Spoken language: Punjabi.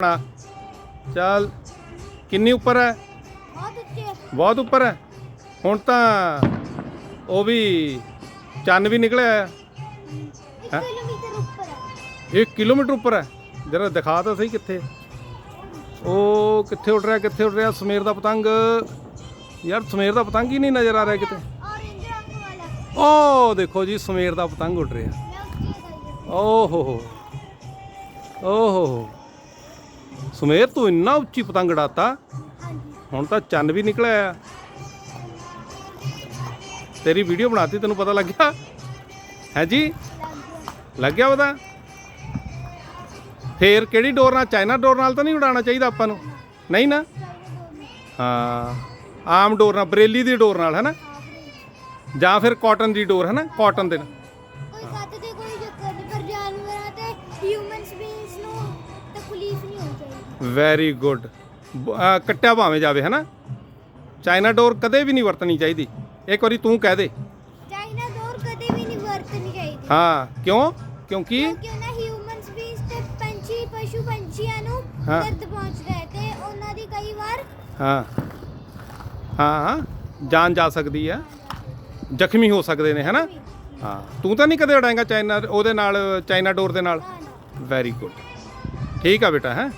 ਆਪਣਾ। ਚੱਲ ਕਿੰਨੀ ਉੱਪਰ ਹੈ? ਬਹੁਤ ਉੱਚੇ ਬਹੁਤ ਉੱਪਰ ਹੈ? ਹੁਣ ਤਾਂ ਉਹ ਵੀ ਚੰਨ ਵੀ ਨਿਕਲਿਆ ਹੈ। 1 ਕਿਲੋਮੀਟਰ ਉੱਪਰ ਹੈ। 1 ਕਿਲੋਮੀਟਰ ਉੱਪਰ ਹੈ? ਜਰਾ ਦਿਖਾ ਤਾਂ ਸਹੀ ਕਿੱਥੇ। ਉਹ ਕਿੱਥੇ ਉੱਡ ਰਿਹਾ ਕਿੱਥੇ ਉੱਡ ਰਿਹਾ? ਸਮੇਰ ਦਾ ਪਤੰਗ। ਯਾਰ ਸਮੇਰ ਦਾ ਪਤੰਗ ਹੀ ਨਹੀਂ ਨਜ਼ਰ ਆ ਰਿਹਾ ਕਿਤੇ। ਔਰੇਂਜ ਰੰਗ ਵਾਲਾ। ਉਹ ਦੇਖੋ ਜੀ ਸਮੇਰ ਦਾ ਪਤੰਗ ਉੱਡ ਰਿਹਾ। ਮੈਂ ਉੱਚੀ ਗਈ ਓਹੋ ਹੋ ਓਹੋ ਹੋ। ਸਮੇਰ ਤੂੰ ਇੰਨਾ ਉੱਚੀ ਪਤੰਗ ਹਾਂਜੀ। ਹੁਣ ਤਾਂ ਚੰਨ ਵੀ ਨਿਕਲਿਆ ਆ। ਤੇਰੀ ਵੀਡੀਓ ਬਣਾਤੀ ਤੈਨੂੰ ਪਤਾ ਲੱਗਿਆ ਹੈ ਜੀ? ਲੱਗ ਗਿਆ ਪਤਾ? ਫੇਰ ਕਿਹੜੀ ਡੋਰ ਨਾਲ? ਚਾਈਨਾ ਡੋਰ ਨਾਲ ਤਾਂ ਨਹੀਂ ਉਡਾਉਣਾ ਚਾਹੀਦਾ ਆਪਾਂ ਨੂੰ? ਨਹੀਂ ਨਾ? ਹਾਂ ਆਮ ਡੋਰ ਨਾਲ ਬਰੇਲੀ ਦੀ ਡੋਰ ਨਾਲ ਹੈ ਨਾ ਜਾਂ ਫਿਰ ਕਾਟਨ ਦੀ ਡੋਰ ਹੈ ਨਾ ਕਾਟਨ ਦੇ ਨਾਲ। ਕੋਈ ਕੱਟ ਤੇ ਕੋਈ ਚੱਕਰ ਨਹੀਂ ਪਰ ਜਾਨਵਰਾਂ ਤੇ ਹਿਊਮਨਸ ਵੈਰੀ ਗੁੱਡ ਕੱਟਿਆ ਭਾਵੇਂ ਜਾਵੇ ਹੈ ਨਾ ਚਾਈਨਾ ਡੋਰ ਕਦੇ ਵੀ ਨਹੀਂ ਵਰਤਣੀ ਚਾਹੀਦੀ। ਇੱਕ ਵਾਰੀ ਤੂੰ ਕਹਿ ਦੇ। ਚਾਈਨਾ ਡੋਰ ਕਦੇ ਵੀ ਨਹੀਂ ਵਰਤਣੀ ਚਾਹੀਦੀ। ਹਾਂ ਕਿਉਂ? ਕਿਉਂਕਿ ਕਿਉਂਕਿ ਉਹਨਾਂ ਹਿਊਮਨਸ ਬੀਨਸ ਤੇ ਪੰਛੀ ਪਸ਼ੂ ਪੰਛੀਆਂ ਨੂੰ ਹਾਂ। ਦਰਦ ਪਹੁੰਚਦਾ ਹੈ ਤੇ ਉਹਨਾਂ ਦੀ ਕਈ ਵਾਰ ਹਾਂ। ਹਾਂ ਹਾਂ। ਜਾਨ ਜਾ ਸਕਦੀ ਹੈ। ਜ਼ਖਮੀ ਹੋ ਸਕਦੇ ਨੇ ਹੈਨਾ? ਹਾਂ। ਤੂੰ ਤਾਂ ਨਹੀਂ ਕਦੇ ਉਡਾਏਗਾ ਚਾਈਨਾ ਉਹਦੇ ਨਾਲ ਚਾਈਨਾ ਡੋਰ ਦੇ ਨਾਲ? ਨਾ ਨਾ। ਵੈਰੀ ਗੁੱਡ ਠੀਕ ਆ ਬੇਟਾ ਹੈ?